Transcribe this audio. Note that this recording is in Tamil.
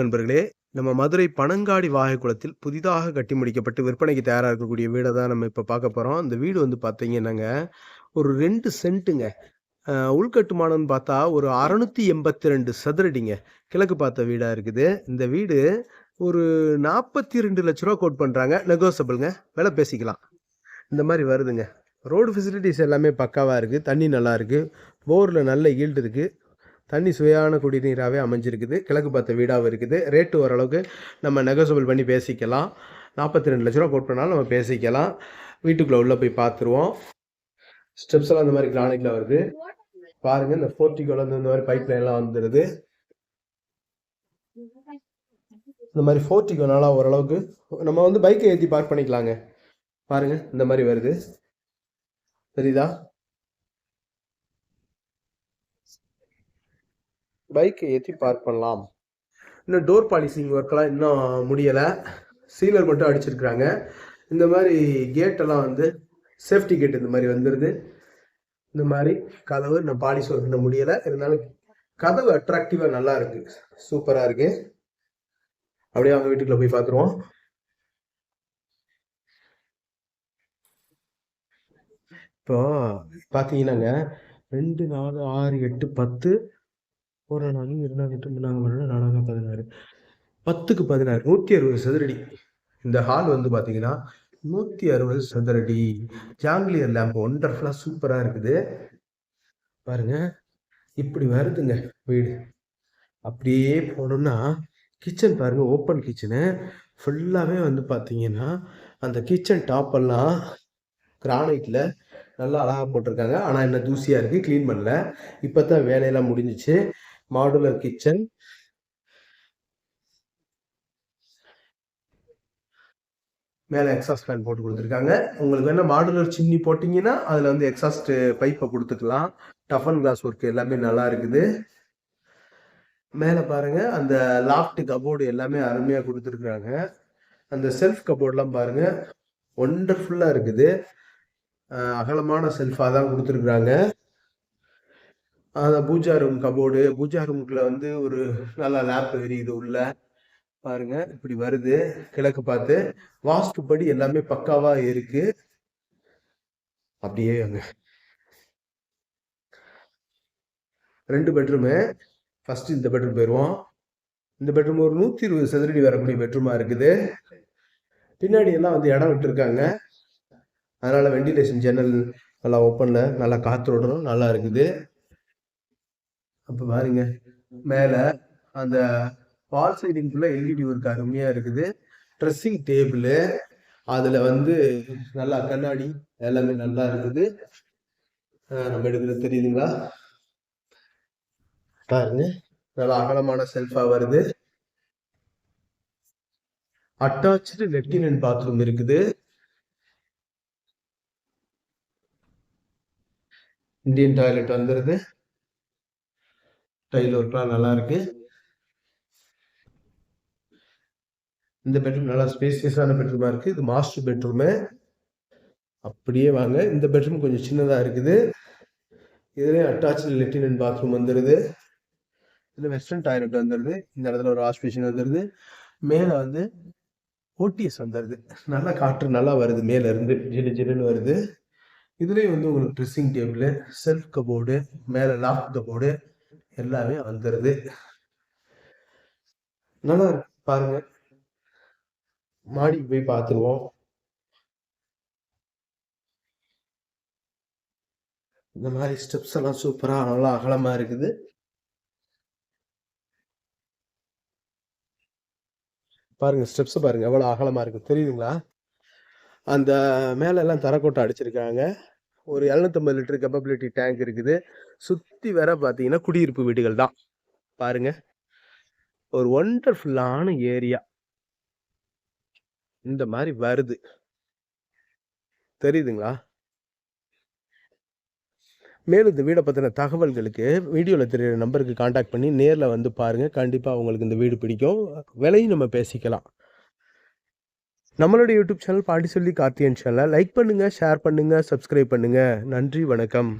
நண்பர்களே நம்ம மதுரை பனங்காடி வாகைக்குளத்தில் புதிதாக கட்டி முடிக்கப்பட்டு விற்பனைக்கு தயாராக இருக்கக்கூடிய வீடை தான் நம்ம இப்போ பார்க்க போகிறோம் அந்த வீடு வந்து பார்த்தீங்கன்னாங்க ஒரு ரெண்டு சென்ட்டுங்க. உள்கட்டுமானம்னு பார்த்தா ஒரு அறநூற்றி எண்பத்தி ரெண்டு சதுரடிங்க கிழக்கு பார்த்த வீடாக இருக்குது. இந்த வீடு ஒரு நாற்பத்தி ரெண்டு லட்ச ரூபா கோட் பண்ணுறாங்க நெகோசபிள்ங்க விலை பேசிக்கலாம். இந்த மாதிரி வருதுங்க. ரோடு ஃபெசிலிட்டிஸ் எல்லாமே பக்காவாக இருக்குது தண்ணி நல்லா இருக்குது போரில் நல்ல ஈல்டு இருக்குது தண்ணி சுவையான குடிநீராகவே அமைஞ்சிருக்குது. கிழக்கு பார்த்த வீடாகவும் இருக்குது. ரேட்டு ஓரளவுக்கு நம்ம நெகோசபிள் பண்ணி பேசிக்கலாம். நாற்பத்தி ரெண்டு லட்ச ரூபா கோட் பண்ணாலும் நம்ம பேசிக்கலாம். வீட்டுக்குள்ளே உள்ளே போய் பார்த்துருவோம் ஸ்டெப்ஸ் எல்லாம் இந்த மாதிரி கிரானைட்டில் வருது. பாருங்கள் இந்த ஃபோர்ட்டிக்கோல இந்த மாதிரி பைப் லைன்லாம் வந்துடுது இந்த மாதிரி ஃபோர்ட்டிக்கோனால ஓரளவுக்கு நம்ம வந்து பைக்கை ஏற்றி பார்க் பண்ணிக்கலாங்க. பாருங்க இந்த மாதிரி வருது. தெரியுதா? பைக்கை ஏற்றி பார்க் பண்ணலாம். இன்னும் டோர் பாலிசிங் ஒர்க்கெலாம் இன்னும் முடியலை. சீலர் மட்டும் அடிச்சிருக்கிறாங்க. இந்த மாதிரி கேட்டெல்லாம் வந்து சேஃப்டி கேட் இந்த மாதிரி வந்துடுது இந்த மாதிரி கதவு இன்னும் பாலிஷ் ஒர்க் இன்னும் முடியலை. இருந்தாலும் கதவு அட்ராக்டிவாக நல்லா இருக்கு. சூப்பராக இருக்கு. அப்படியே அவங்க வீட்டுக்குள்ள போய் பார்த்துருவோம். இப்போ பார்த்தீங்கன்னாங்க. ரெண்டு நாலு ஆறு எட்டு பத்து ஒரு நாளும் இரண்டாயிரத்தி எட்டு மூணாவது பதினாறு. பத்துக்கு பதினாறு நூற்றி அறுபது சதுரடி. இந்த ஹால் வந்து பார்த்தீங்கன்னா நூற்றி அறுபது சதுரடி. ஜாங்கிலியர் லேம்ப் ஒண்டர்ஃபுல்லாக சூப்பராக இருக்குது. பாருங்க இப்படி வருதுங்க வீடு. அப்படியே போனோம்னா கிச்சன் பாருங்க ஓப்பன் கிச்சனு ஃபுல்லாகவே வந்து பார்த்தீங்கன்னா அந்த கிச்சன் டாப்பெல்லாம் கிரானைட்டில் நல்லா அழகாக போட்டிருக்காங்க. ஆனால் என்ன தூசியாக இருக்குது க்ளீன் பண்ணல. இப்போ தான் வேலையெல்லாம் முடிஞ்சிச்சு. மாடுலர் கிச்சன் மேலே எக்ஸாஸ்ட் ஃபேன் போட்டு கொடுத்துருக்காங்க. உங்களுக்கு வேணால் மாடுலர் சிம்னி போட்டிங்கன்னா அதில் வந்து எக்ஸாஸ்ட் பைப்பை கொடுத்துக்கலாம். டஃபன் கிளாஸ் ஒர்க் எல்லாமே நல்லா இருக்குது. மேலே பாருங்க அந்த லாஃப்ட் கபோர்டு எல்லாமே அருமையாக கொடுத்துருக்குறாங்க. அந்த செல்ஃப் கபோர்ட்லாம் பாருங்க ஒண்டர்ஃபுல்லாக இருக்குது. அகலமான செல்ஃபாக தான் கொடுத்துருக்குறாங்க. அந்த பூஜா ரூம் கபோர்டு பூஜா ரூமுக்குள்ள வந்து ஒரு நல்ல லேப் எரியுது உள்ள. பாருங்க இப்படி வருது. கிழக்கு பார்த்து வாஸ்து படி எல்லாமே பக்காவா இருக்கு. அப்படியே அங்க. ரெண்டு பெட்ரூமு ஃபர்ஸ்ட் இந்த பெட்ரூம் போயிடுவோம் இந்த பெட்ரூம் ஒரு நூற்றி இருபது சதுரடி வரக்கூடிய பெட்ரூமா இருக்குது. பின்னாடி எல்லாம் வந்து இடம் விட்டுருக்காங்க. அதனால வெண்டிலேஷன் ஜன்னல் நல்லா ஓப்பன்ல நல்லா காற்றோடணும் நல்லா இருக்குது. அப்போ பாருங்க மேலே அந்த வால் சைடிங்குள்ள எல்இடி ஒர்க் அருமையாக இருக்குது. ட்ரெஸ்ஸிங் டேபிள் அதில் வந்து நல்லா கண்ணாடி எல்லாமே நல்லா இருக்குது. நம்ம எடுக்கிறது தெரியுதுங்களா? பாருங்க நல்லா அகலமான செல்ஃபா வருது. அட்டாச்சு லெப்டினன்ட் பாத்ரூம் இருக்குது. இந்தியன் டாய்லெட் வந்துருது. டைல் ஒர்க்லாம் நல்லா இருக்கு. இந்த பெட்ரூம் நல்லா ஸ்பேசியஸான பெட்ரூமா இருக்கு. இது மாஸ்டர் பெட்ரூமு அப்படியே வாங்க. இந்த பெட்ரூம் கொஞ்சம் சின்னதா இருக்குது. இதுலேயும் அட்டாச்சு லெட்டினன்ட் பாத்ரூம் வந்துடுது இதில் வெஸ்டர்ன் டாய்லெட் வந்துடுது இந்த இடத்துல ஒரு வாஷ் மிஷின் வந்துடுது மேலே வந்து ஓடிஎஸ் வந்துடுது நல்லா காற்று நல்லா வருது. மேலே இருந்து ஜிலு ஜிலுன்னு வருது. இதுலேயும் வந்து உங்களுக்கு ட்ரெஸ்ஸிங் டேபிள் செல்ஃப் கபோர்டு மேலே லாக் கபோர்டு எல்லாமே வந்துடுது நல்லா இருக்கு. பாருங்க. மாடிக்கு போய் பார்த்துருவோம் இந்த மாதிரி ஸ்டெப்ஸ் எல்லாம் சூப்பரா நல்லா அகலமா இருக்குது. பாருங்க ஸ்டெப்ஸ் பாருங்க. எவ்வளோ அகலமா இருக்கு. தெரியுதுங்களா? அந்த மேல எல்லாம் தரக்கோட்டை அடிச்சிருக்காங்க. ஒரு 750 லிட்டர் கெப்பபிலிட்டி டேங்க் இருக்குது. சுற்றி வர பார்த்தீங்கன்னா குடியிருப்பு வீடுகள் தான். பாருங்க. ஒரு ஒண்டர்ஃபுல்லான ஏரியா இந்த மாதிரி வருது. தெரியுதுங்களா? மேலும் இந்த வீடை பற்றின தகவல்களுக்கு வீடியோவில் தெரியுற நம்பருக்கு காண்டாக்ட் பண்ணி நேரில் வந்து பாருங்கள் கண்டிப்பாக உங்களுக்கு இந்த வீடு பிடிக்கும். விலையும் நம்ம பேசிக்கலாம். நம்மளுடைய யூடியூப் சேனல் பாட்டி சொல்லி கார்த்தியன் சேனலை லைக் பண்ணுங்கள் ஷேர் பண்ணுங்கள் சப்ஸ்கிரைப் பண்ணுங்கள் நன்றி வணக்கம்.